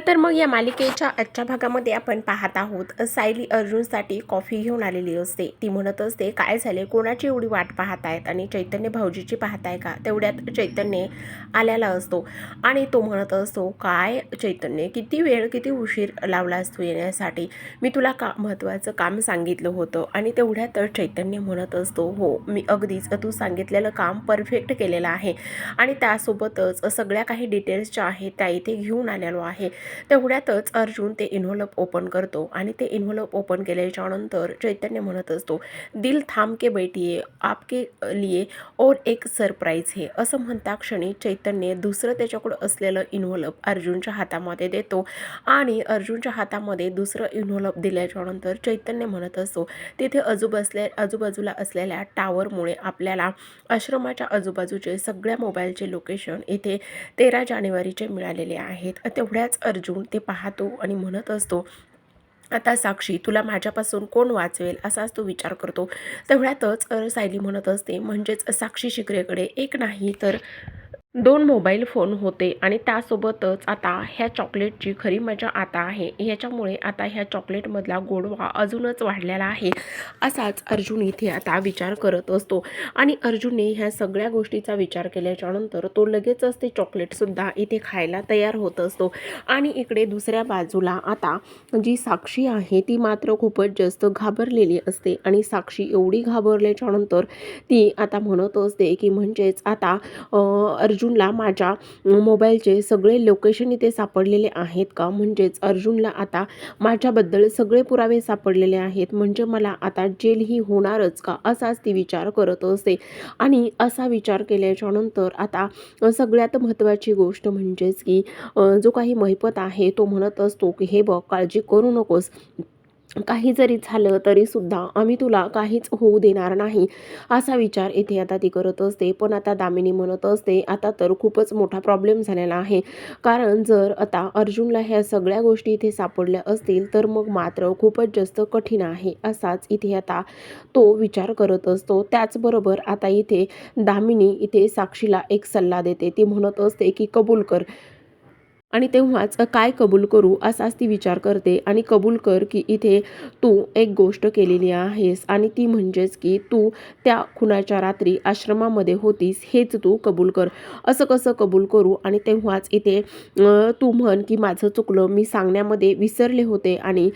तर मग या मालिकेच्या आजच्या भागामध्ये आपण पाहत आहोत. सायली अर्जुनसाठी कॉफी घेऊन आलेली असते. ती म्हणत असते काय झाले कोणाची एवढी वाट पाहत आहेत आणि चैतन्य भाऊजीची पाहताय का? तेवढ्यात चैतन्य आलेला असतो. आणि तो म्हणत असतो काय चैतन्य किती वेळ किती उशीर लावलास तू येण्यासाठी? मी तुला का महत्त्वाचं काम सांगितलं होतं? आणि तेवढ्यात चैतन्य म्हणत असतो हो मी अगदीच तू सांगितलेलं काम परफेक्ट केलेलं आहे. आणि त्यासोबतच सगळ्या काही डिटेल्स ज्या आहेत त्या इथे घेऊन आलेलो आहे. तेवढ्यातच अर्जुन ते इन्व्हॉल्प ओपन करतो आणि ते इन्व्हॉल्प ओपन केल्याच्यानंतर चैतन्य म्हणत असतो दिल थांब के बैठिये आपके लिए और एक सरप्राईज हे. असं म्हणता क्षणी चैतन्य दुसरं त्याच्याकडं असलेलं इन्व्हॉल्प अर्जुनच्या हातामध्ये देतो आणि अर्जुनच्या हातामध्ये दुसरं इन्व्हलप दिल्याच्यानंतर चैतन्य म्हणत असतो तिथे अजूब असले आजूबाजूला असलेल्या टावरमुळे आपल्याला आश्रमाच्या आजूबाजूचे सगळ्या मोबाईलचे लोकेशन इथे तेरा जानेवारीचे मिळालेले आहेत. तेवढ्याच अर्जुन ते पाहतो आणि म्हणत असतो आता साक्षी तुला माझ्यापासून कोण वाचवेल? असाच तो विचार करतो. तेवढ्यातच सायली म्हणत असते म्हणजेच साक्षी शिकरेकडे एक नाही तर दोन मोबाईल फोन होते आणि त्यासोबतच आता ह्या चॉकलेटची खरी मजा आता आहे. ह्याच्यामुळे आता ह्या चॉकलेटमधला गोडवा अजूनच वाढलेला आहे असाच अर्जुन इथे आता विचार करत असतो. आणि अर्जुनने ह्या सगळ्या गोष्टीचा विचार केल्याच्यानंतर तो लगेचच ते चॉकलेटसुद्धा इथे खायला तयार होत असतो. आणि इकडे दुसऱ्या बाजूला आता जी साक्षी आहे ती मात्र खूपच जास्त घाबरलेली असते. आणि साक्षी एवढी घाबरल्याच्यानंतर ती आता म्हणत असते की म्हणजेच आता अर्जुन अर्जुनला माझ्या मोबाईलचे सगळे लोकेशन इथे सापडलेले आहेत का? म्हणजेच अर्जुनला आता माझ्याबद्दल सगळे पुरावे सापडलेले आहेत. म्हणजे मला आता जेल ही होणारच का? असाच ती विचार करत असते आणि असा विचार केल्याच्यानंतर आता सगळ्यात महत्त्वाची गोष्ट म्हणजेच की जो काही महिपत आहे तो म्हणत असतो की हे बघ काळजी करू नकोस. काही जरी झालं तरीसुद्धा आम्ही तुला काहीच होऊ देणार नाही असा विचार इथे आता ती करत असते. पण आता दामिनी म्हणत असते आता तर खूपच मोठा प्रॉब्लेम झालेला आहे. कारण जर आता अर्जुनला ह्या सगळ्या गोष्टी इथे सापडल्या असतील तर मग मात्र खूपच जास्त कठीण आहे असाच इथे आता तो विचार करत असतो. त्याचबरोबर आता इथे दामिनी इथे साक्षीला एक सल्ला देते. ती म्हणत असते की कबूल कर. आणि तेव्हाच काय कबूल करू असाच ती विचार करते आणि कबूल कर की इथे तू एक गोष्ट केलेली आहेस आणि ती म्हणजेच की तू त्या खुनाच्या रात्री आश्रमामध्ये होतीस हेच तू कबूल कर. असं कसं कबूल करू? आणि तेव्हाच इथे तू म्हण की माझं चुकलं मी सांगण्यामध्ये विसरले होते आणि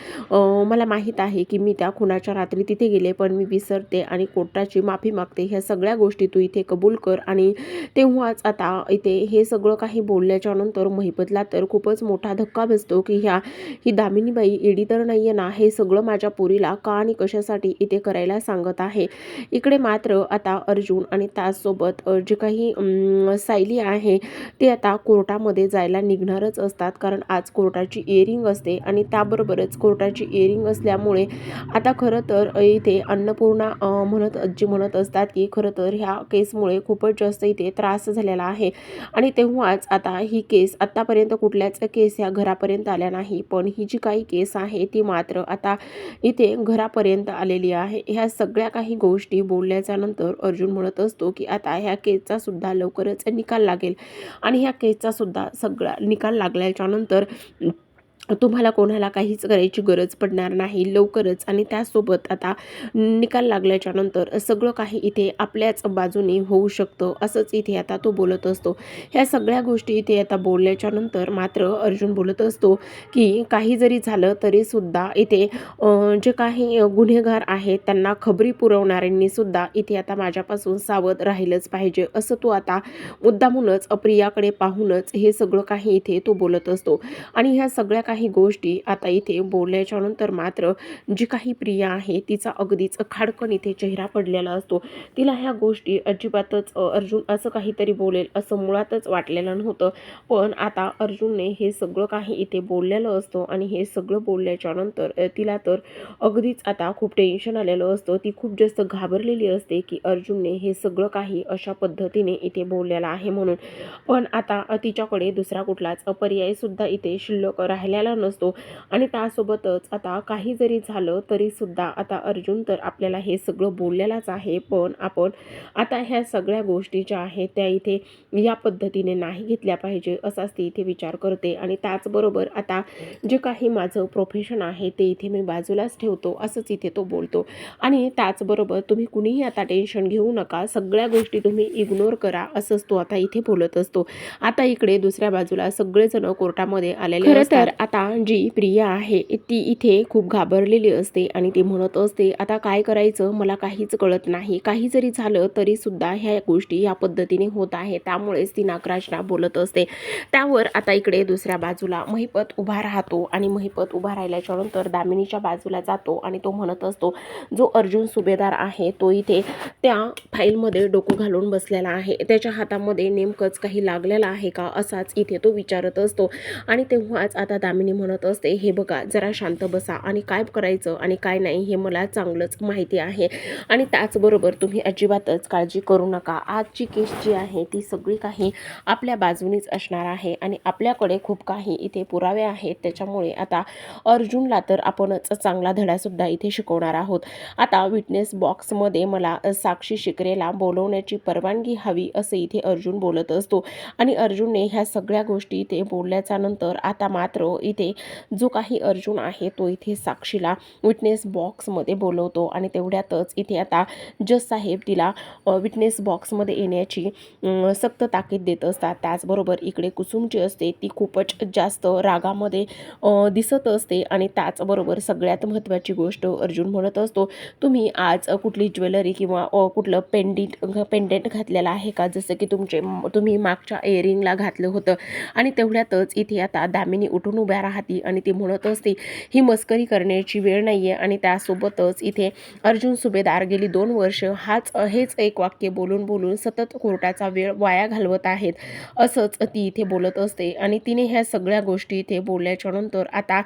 मला माहीत आहे की मी त्या खुनाच्या रात्री तिथे गेले पण मी विसरते आणि कोर्टाची माफी मागते. ह्या सगळ्या गोष्टी तू इथे कबूल कर. आणि तेव्हाच आता इथे हे सगळं काही बोलल्याच्यानंतर महिपतला तर खूपच मोठा धक्का बसतो की ह्या ही दामिनीबाई एडी तर नाही आहे ना हे सगळं माझ्या पोरीला का आणि कशासाठी इथे करायला सांगत आहे? इकडे मात्र आता अर्जुन आणि त्याचसोबत जे काही सायली आहे ते आता कोर्टामध्ये जायला निघणारच असतात. कारण आज कोर्टाची इयरिंग असते आणि त्याबरोबरच कोर्टाची इयरिंग असल्यामुळे आता खरं तर इथे अन्नपूर्णा म्हणत जी म्हणत असतात की खरं तर ह्या केसमुळे खूपच जास्त इथे त्रास झालेला आहे. आणि तेव्हाच आता ही केस आत्तापर्यंत कुठल्याच केस ह्या घरापर्यंत आल्या नाही. पण ही जी काही केस आहे ती मात्र आता इथे घरापर्यंत आलेली आहे. ह्या सगळ्या काही गोष्टी बोलल्याच्या नंतर अर्जुन म्हणत असतो की आता ह्या केसचा सुद्धा लवकरच निकाल लागेल. आणि ह्या केसचा सुद्धा सगळा निकाल लागल्याच्या नंतर तुम्हाला कोणाला काहीच करायची गरज पडणार नाही. लवकरच आणि त्यासोबत आता निकाल लागल्याच्या नंतर सगळं काही इथे आपल्याच बाजूने होऊ शकतं असंच इथे आता तो बोलत असतो. ह्या सगळ्या गोष्टी इथे आता बोलल्याच्या नंतर मात्र अर्जुन बोलत असतो की काही जरी झालं तरीसुद्धा इथे जे काही गुन्हेगार आहेत त्यांना खबरी पुरवणाऱ्यांनी सुद्धा इथे आता माझ्यापासून सावध राहिलंच पाहिजे असं तो आता मुद्दामूनच प्रियाकडे पाहूनच हे सगळं काही इथे तो बोलत असतो. आणि ह्या सगळ्या काही गोष्टी आता इथे बोलल्याच्या नंतर मात्र जी काही प्रिया आहे तिचा अगदीच खाडकन इथे चेहरा पडलेला असतो. तिला ह्या गोष्टी अजिबातच अर्जुन असं काहीतरी बोलेल असं मुळातच वाटलेलं नव्हतं. पण आता अर्जुनने हे सगळं काही इथे बोललेलं असतं आणि हे सगळं बोलल्याच्या नंतर तिला तर अगदीच आता खूप टेन्शन आलेलं असतं. ती खूप जास्त घाबरलेली असते की अर्जुनने हे सगळं काही अशा पद्धतीने इथे बोललेलं आहे म्हणून. पण आता तिच्याकडे दुसरा कुठलाच पर्याय सुद्धा इथे शिल्लक राहिलेला राहिलेला नसतो. आणि त्यासोबतच आता काही जरी झालं तरीसुद्धा आता अर्जुन तर आपल्याला हे सगळं बोललेलाच आहे. पण आपण आता ह्या सगळ्या गोष्टी ज्या आहेत त्या इथे या पद्धतीने नाही घेतल्या पाहिजे असाच ती इथे विचार करते. आणि त्याचबरोबर आता जे काही माझं प्रोफेशन आहे ते इथे मी बाजूलाच ठेवतो असंच इथे तो बोलतो. आणि त्याचबरोबर तुम्ही कुणीही आता टेन्शन घेऊ नका. सगळ्या गोष्टी तुम्ही इग्नोर करा असंच तो आता इथे बोलत असतो. आता इकडे दुसऱ्या बाजूला सगळेजण कोर्टामध्ये आलेले तर आता जी प्रिया आहे ती इथे खूप घाबरलेली असते आणि ती म्हणत असते आता काय करायचं? मला काहीच कळत नाही. काही जरी झालं तरी सुद्धा ह्या गोष्टी या पद्धतीने होत आहे त्यामुळेच ती नागराजना बोलत असते. त्यावर आता इकडे दुसऱ्या बाजूला महिपत उभा राहतो आणि महिपत उभा राहिल्याच्या नंतर दामिनीच्या बाजूला जातो आणि तो म्हणत असतो जो अर्जुन सुभेदार आहे तो इथे त्या फाईलमध्ये डोकं घालून बसलेला आहे. त्याच्या हातामध्ये नेमकंच काही लागलेलं आहे का? असाच इथे तो विचारत असतो. आणि तेव्हाच आता दामिनी म्हणत असते हे बघा जरा शांत बसा आणि काय करायचं आणि काय नाही हे मला चांगलंच माहिती आहे आणि त्याचबरोबर तुम्ही अजिबातच काळजी करू नका. आजची केस जी आहे ती सगळी काही आपल्या बाजूनीच असणार आहे आणि आपल्याकडे खूप काही इथे पुरावे आहेत. त्याच्यामुळे आता अर्जुनला तर आपणच चांगला धडासुद्धा इथे शिकवणार आहोत. आता विटनेस बॉक्समध्ये मला साक्षी शिकरेला बोलवण्याची परवानगी हवी असं इथे अर्जुन बोलत असतो आणि अर्जुनने ह्या सगळ्या गोष्टी इथे बोलल्याच्या नंतर आता मात्र इथे जो काही अर्जुन आहे तो इथे साक्षीला विटनेस बॉक्समध्ये बोलवतो. आणि तेवढ्यातच इथे आता जज साहेब तिला विटनेस बॉक्समध्ये येण्याची सक्त ताकीद देत असतात. त्याचबरोबर इकडे कुसुम जी असते ती खूपच जास्त रागामध्ये दिसत असते. आणि त्याचबरोबर सगळ्यात महत्त्वाची गोष्ट अर्जुन म्हणत असतो तुम्ही आज कुठली ज्वेलरी किंवा कुठलं पेंडिट पेंडेंट घातलेलं आहे का? जसं की तुमचे तुम्ही मागच्या इयरिंगला घातलं होतं. आणि तेवढ्यातच इथे आता दामिनी उठून उभ्या राहती आणि ती म्हणत असते ही मस्करी करण्याची वेळ नाही आहे आणि त्यासोबतच इथे अर्जुन सुभेदार गेली दोन वर्ष. हाच हेच एक वाक्य बोलून बोलून सतत कोर्टाचा वेळ वाया घालवत आहेत. असंच ती इथे बोलत असते आणि तिने ह्या सगळ्या गोष्टी इथे बोलल्याच्या नंतर आता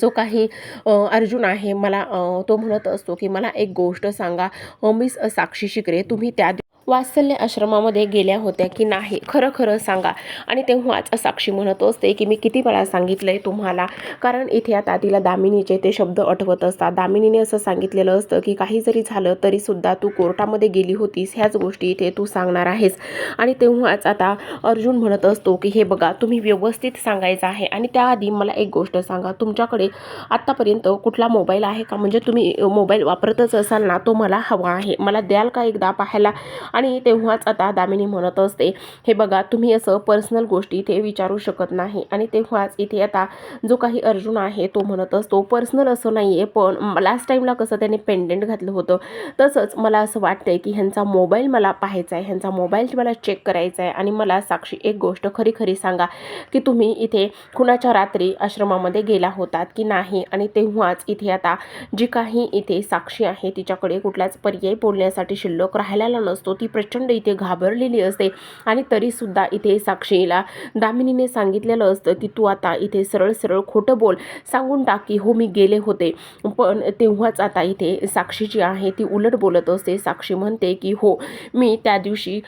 जो काही अर्जुन आहे मला तो म्हणत असतो की मला एक गोष्ट सांगा. अ, मिस साक्षी शिकरे तुम्ही त्या वात्सल्य आश्रमामध्ये गेल्या होत्या की नाही? खरं खरं सांगा. आणि तेव्हाच साक्षी म्हणत असते की मी किती वेळा सांगितलं आहे तुम्हाला? कारण इथे आता तिला दामिनीचे ते शब्द आठवत असतात. दामिनीने असं सांगितलेलं असतं की काही जरी झालं तरीसुद्धा तू कोर्टामध्ये गेली होतीस. ह्याच गोष्टी इथे तू सांगणार आहेस. आणि तेव्हाच आता अर्जुन म्हणत असतो की हे बघा तुम्ही व्यवस्थित सांगायचं आहे. आणि त्याआधी मला एक गोष्ट सांगा. तुमच्याकडे आत्तापर्यंत कुठला मोबाईल आहे का? म्हणजे तुम्ही मोबाईल वापरतच असाल ना तो मला हवा आहे. मला द्याल का एकदा पाहायला? आणि तेव्हाच आता दामिनी म्हणत असते हे बघा तुम्ही असं पर्सनल गोष्टी इथे विचारू शकत नाही. आणि तेव्हाच इथे आता जो काही अर्जुन आहे तो म्हणत असतो पर्सनल असं नाही आहे पण लास्ट टाईमला कसं त्याने पेंडेंट घातलं होतं. तसंच मला असं वाटतंय की ह्यांचा मोबाईल मला पाहायचा आहे ह्यांचा मोबाईल मला चेक करायचा आहे आणि मला साक्षी एक गोष्ट खरी खरी सांगा की तुम्ही इथे कुणाच्या रात्री आश्रमामध्ये गेला होतात की नाही? आणि तेव्हाच इथे आता जी काही इथे साक्षी आहे तिच्याकडे कुठलाच पर्याय बोलण्यासाठी शिल्लक राहिलेला नसतो ती प्रचंड इथे घाबरलेली असते. आणि तरीसुद्धा इथे साक्षीला दामिनीने सांगितलेलं असतं की तू आता इथे सरळ सरळ खोटं बोल. सांगून टाक की हो मी गेले होते. पण तेव्हाच आता इथे साक्षी जी आहे ती उलट बोलत असते. साक्षी म्हणते की हो मी त्या दिवशी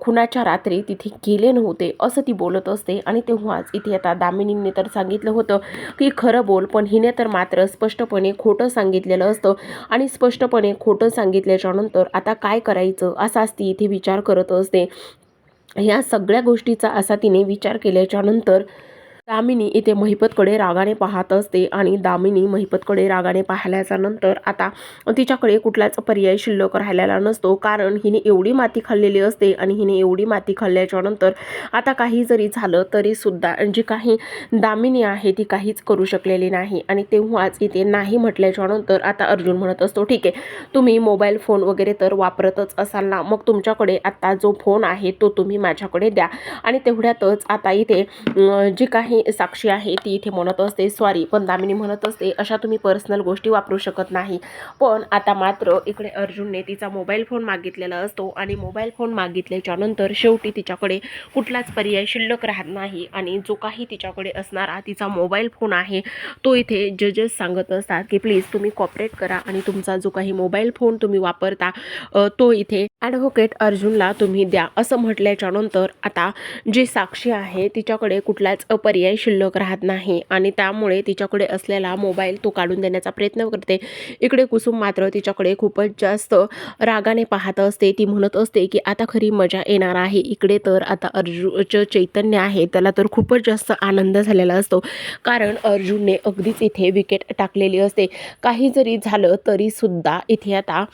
खुनाच्या रात्री तिथे गेले नव्हते असं ती बोलत असते. आणि तेव्हाच इथे आता दामिनीने तर सांगितलं होतं की खरं बोल पण हिने तर मात्र स्पष्टपणे खोटं सांगितलेलं असतं. आणि स्पष्टपणे खोटं सांगितल्याच्यानंतर आता काय करायचं? असा ती इथे विचार करत असते. ह्या सगळ्या गोष्टीचा असा तिने विचार केल्याच्यानंतर दामिनी इथे महिपतकडे रागाने पाहत असते आणि दामिनी महिपतकडे रागाने पाहिल्याच्या नंतर आता तिच्याकडे कुठलाच पर्याय शिल्लक राहिलेला नसतो. कारण हिने एवढी माती खाल्लेली असते आणि हिने एवढी माती खाल्ल्याच्या नंतर आता काही जरी झालं तरी सुद्धा जी काही दामिनी आहे ती काहीच करू शकलेली नाही. आणि तेव्हाच इथे नाही म्हटल्याच्या नंतर आता अर्जुन म्हणत असतो ठीक आहे तुम्ही मोबाईल फोन वगैरे तर वापरतच असाल ना मग तुमच्याकडे आता जो फोन आहे तो तुम्ही माझ्याकडे द्या. आणि तेवढ्यातच आता इथे जी काही साक्षी आहे ती इथे म्हणत असते सॉरी पण दामिनी म्हणत असते अशा तुम्ही पर्सनल गोष्टी वापरू शकत नाही. पण आता मात्र इकडे अर्जुनने तिचा मोबाईल फोन मागितलेला असतो आणि मोबाईल फोन मागितल्याच्या नंतर शेवटी तिच्याकडे कुठलाच पर्याय शिल्लक राहत नाही आणि जो काही तिच्याकडे असणारा तिचा मोबाईल फोन आहे तो इथे जजेस सांगत असतात की प्लीज तुम्ही कॉपरेट करा आणि तुमचा जो काही मोबाईल फोन तुम्ही वापरता तो इथे ॲडव्होकेट अर्जुनला तुम्ही द्या. असं म्हटल्याच्या नंतर आता जी साक्षी आहे तिच्याकडे कुठलाच पर्याय पर्याय शिल्लक राहत नाही आणि त्यामुळे तिच्याकडे असलेला मोबाईल तो काढून देण्याचा प्रयत्न करते. इकडे कुसुम मात्र तिच्याकडे खूपच जास्त रागाने पाहत असते. ती म्हणत असते की आता खरी मजा येणार आहे. इकडे तर आता अर्जुनचं चैतन्य आहे. त्याला तर खूपच जास्त आनंद झालेला असतो. कारण अर्जुनने अगदीच इथे विकेट टाकलेली असते. काही जरी झालं तरीसुद्धा इथे आता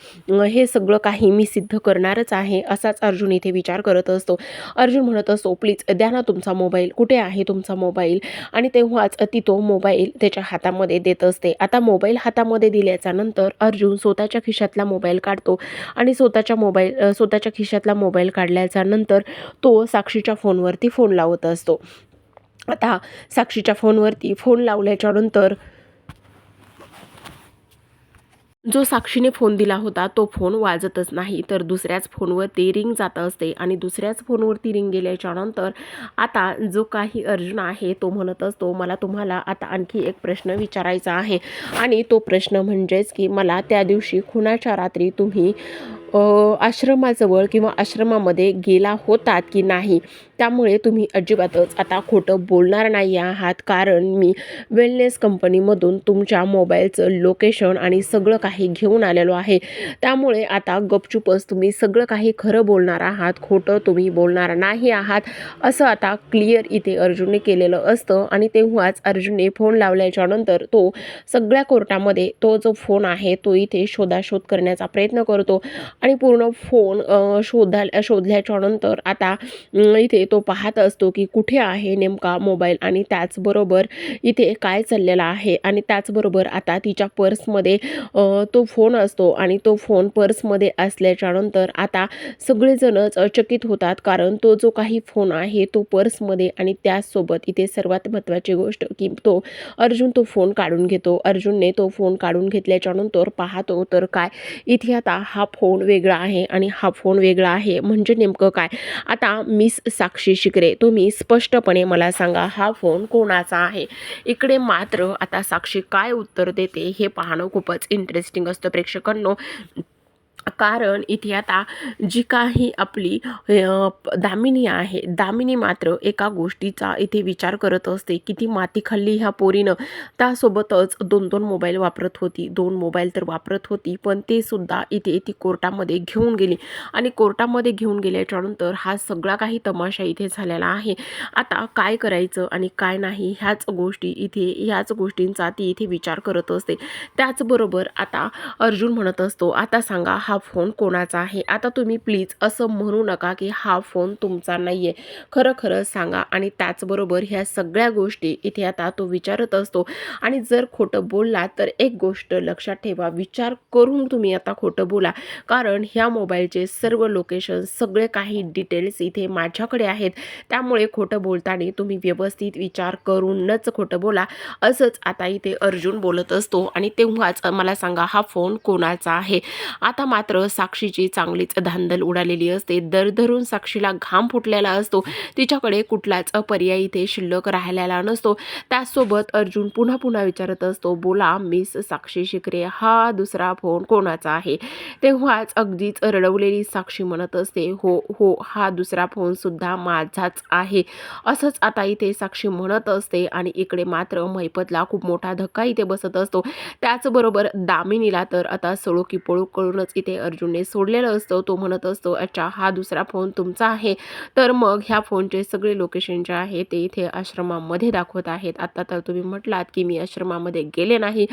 हे सगळं काही मी सिद्ध करणारच आहे असाच अर्जुन इथे विचार करत असतो. अर्जुन म्हणत असतो प्लीज द्या ना तुमचा मोबाईल. कुठे आहे तुमचा मोबाईल? मोबाईल आणि तेव्हाच ती तो मोबाईल त्याच्या हातामध्ये देत असते. आता मोबाईल हातामध्ये दिल्याच्या नंतर अर्जुन स्वतःच्या खिशातला मोबाईल काढतो आणि स्वतःच्या मोबाईल स्वतःच्या खिशातला मोबाईल काढल्याच्या नंतर तो साक्षीच्या फोनवरती फोन लावत असतो. आता साक्षीच्या फोनवरती फोन लावल्याच्यानंतर जो साक्षीने फोन दिला होता तो फोन वाजतच नाही. तर दुसऱ्याच फोनवरती रिंग जात असते आणि दुसऱ्याच फोनवरती रिंग गेल्याच्यानंतर आता जो काही अर्जुन आहे तो म्हणत असतो मला तुम्हाला आता आणखी एक प्रश्न विचारायचा आहे. आणि तो प्रश्न म्हणजेच की मला त्या दिवशी खुणाच्या रात्री तुम्ही आश्रमाजवळ किंवा आश्रमामध्ये गेला होतात की नाही? त्यामुळे तुम्ही अजिबातच आता खोटं बोलणार नाही आहात. कारण मी वेलनेस कंपनीमधून तुमच्या मोबाईलचं लोकेशन आणि सगळं काही घेऊन आलेलो आहे. त्यामुळे आता गपचूपच तुम्ही सगळं काही खरं बोलणार आहात. खोटं तुम्ही बोलणार नाही आहात. असं आता क्लिअर इथे अर्जुनने केलेलं असतं आणि तेव्हाच अर्जुनने फोन लावल्याच्या नंतर तो सगळ्या कोर्टामध्ये तो जो फोन आहे तो इथे शोधाशोध करण्याचा प्रयत्न करतो. आणि पूर्ण फोन शोधा शोधल्याच्या नंतर आता इथे तो पाहत असतो की कुठे आहे नेमका मोबाईल आणि त्याचबरोबर इथे काय चाललेलं आहे आणि त्याचबरोबर आता तिच्या पर्समध्ये तो फोन असतो आणि तो फोन पर्समध्ये असल्याच्या नंतर आता सगळेजणच चकित होतात कारण तो जो काही फोन आहे तो पर्समध्ये आणि त्याचसोबत इथे सर्वात महत्त्वाची गोष्ट की तो अर्जुन तो फोन काढून घेतो. अर्जुनने तो फोन काढून घेतल्याच्या नंतर पाहतो तर काय? इथे आता हा फोन वेगळा आहे आणि हा फोन वेगळा आहे. म्हणजे नेमकं काय? आता मिस साक्षी साक्षी शिकरे तुम्ही स्पष्टपणे मला सांगा हा फोन कोणाचा आहे? इकडे मात्र आता साक्षी काय उत्तर देते हे पाहणं खूपच इंटरेस्टिंग असतं प्रेक्षकांनो. कारण इथे आता जी काही आपली दामिनी आहे दामिनी मात्र एका गोष्टीचा इथे विचार करत असते किती माती खाल्ली ह्या पोरीनं. त्यासोबतच दोन दोन मोबाईल वापरत होती दोन मोबाईल तर वापरत होती पण ते सुद्धा इथे ती कोर्टामध्ये घेऊन गेली. आणि कोर्टामध्ये घेऊन गेल्याच्यानंतर हा सगळा काही तमाशा इथे झालेला आहे. आता काय करायचं आणि काय नाही ह्याच गोष्टी इथे ह्याच गोष्टींचा ती इथे विचार करत असते. त्याचबरोबर आता अर्जुन म्हणत असतो आता सांगा हा फोन कोणाचा आहे? आता तुम्ही प्लीज असं म्हणू नका की हा फोन तुमचा नाही आहे खरं खरं सांगा आणि त्याचबरोबर ह्या सगळ्या गोष्टी इथे आता तो विचारत असतो. आणि जर खोटं बोलला तर एक गोष्ट लक्षात ठेवा विचार करून तुम्ही आता खोटं बोला. कारण ह्या मोबाईलचे सर्व लोकेशन सगळे काही डिटेल्स इथे माझ्याकडे आहेत. त्यामुळे खोटं बोलताना तुम्ही व्यवस्थित विचार करूनच खोटं बोला. असंच आता इथे अर्जुन बोलत असतो आणि तेव्हाच मला सांगा हा फोन कोणाचा आहे? आता मात्र साक्षीची चांगलीच धांदल उडालेली असते. दर धरून साक्षीला घाम फुटलेला असतो. तिच्याकडे कुठलाच पर्याय इथे शिल्लक राहिलेला नसतो. त्याचसोबत अर्जुन पुन्हा पुन्हा विचारत असतो बोला मिस साक्षी शिकरे हा दुसरा फोन कोणाचा आहे? तेव्हाच अगदीच रडवलेली साक्षी म्हणत असते हो हो हा दुसरा फोन सुद्धा माझाच आहे. असंच आता इथे साक्षी म्हणत असते आणि इकडे मात्र महिपतला खूप मोठा धक्का इथे बसत असतो. त्याचबरोबर दामिनीला तर आता सळो की पळू कळूनच इथे अर्जुनने सोडलेला असतो तो म्हणत असतो अच्छा हा दुसरा फोन तुमचा आहे. तर मग ह्या फोनचे सगळे लोकेशन जे आहे ते इथे आश्रमामध्ये दाखवत आहेत. आत्ता तर तुम्ही म्हटलात की मी आश्रमामध्ये गेले नाही.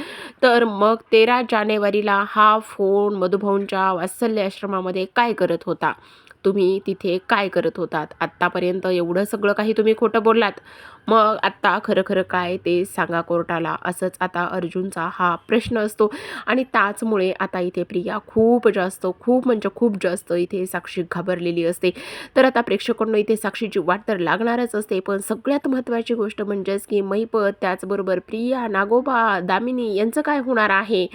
तर मग तेरा जानेवारीला हा फोन मधुभाऊंच्या वात्सल्य आश्रमामध्ये काय करत होता? तुम्ही तिथे काय करत होतात? आत्तापर्यंत एवढं सगळं काही तुम्ही खोटं बोललात. मग आत्ता खरं खरं काय ते सांगा कोर्टाला असंच आता अर्जुनचा हा प्रश्न असतो. आणि त्याचमुळे आता इथे प्रिया खूप जास्त खूप म्हणजे खूप जास्त इथे साक्षी घाबरलेली असते. तर आता प्रेक्षकांना इथे साक्षीची वाट तर लागणारच असते पण सगळ्यात महत्त्वाची गोष्ट म्हणजेच की महिपत त्याचबरोबर प्रिया नागोबा दामिनी यांचं काय होणार आहे?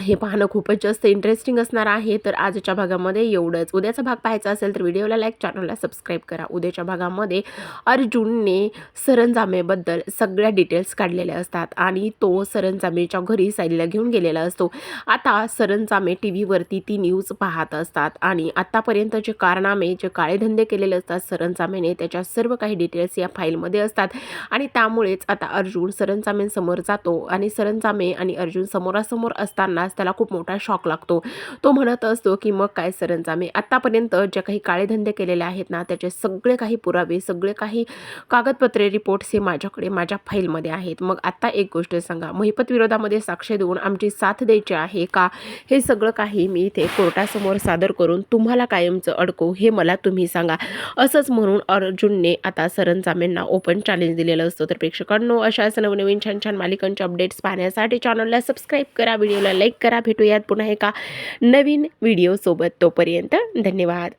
हे पाहणं खूपच जास्त इंटरेस्टिंग असणार आहे. तर आजच्या भागामध्ये एवढंच. उद्याचा भाग पाहायचा असेल तर व्हिडिओला लाईक चॅनलला सबस्क्राईब करा. उद्याच्या भागामध्ये अर्जुनने सरंजामेबद्दल सगळ्या डिटेल्स काढलेल्या असतात आणि तो सरंजामेच्या घरी साईडला घेऊन गेलेला असतो. आता सरंजामे टी व्हीवरती ती न्यूज पाहत असतात आणि आत्तापर्यंत जे कारनामे जे काळेधंदे केलेले असतात सरंजामेने त्याच्या सर्व काही डिटेल्स या फाईलमध्ये असतात. आणि त्यामुळेच आता अर्जुन सरंजामेंसमोर जातो आणि सरंजामे आणि अर्जुन समोरासमोर असताना असतानाच त्याला खूप मोठा शॉक लागतो. तो म्हणत असतो की मग काय सरंजामे आत्तापर्यंत जे काही काळे धंदे केलेले आहेत ना त्याचे सगळे काही पुरावे सगळे काही कागदपत्रे रिपोर्ट्स हे माझ्याकडे माझ्या फाईलमध्ये आहेत. मग आत्ता एक गोष्ट सांगा महिपत विरोधामध्ये साक्ष देऊन आमची साथ द्यायची आहे का? हे सगळं काही मी इथे कोर्टासमोर सादर करून तुम्हाला कायमचं अडकवू हे मला तुम्ही सांगा. असंच म्हणून अर्जुनने आता सरंजामेंना ओपन चॅलेंज दिलेलं असतं. तर प्रेक्षकांनो अशाच नवनवीन छान छान मालिकांच्या अपडेट्स पाहण्यासाठी चॅनलला सबस्क्राईब करा. व्हिडिओला लाईक करा. भेटूयात पुन्हा एका नवीन व्हिडिओसोबत तोपर्यंत धन्यवाद.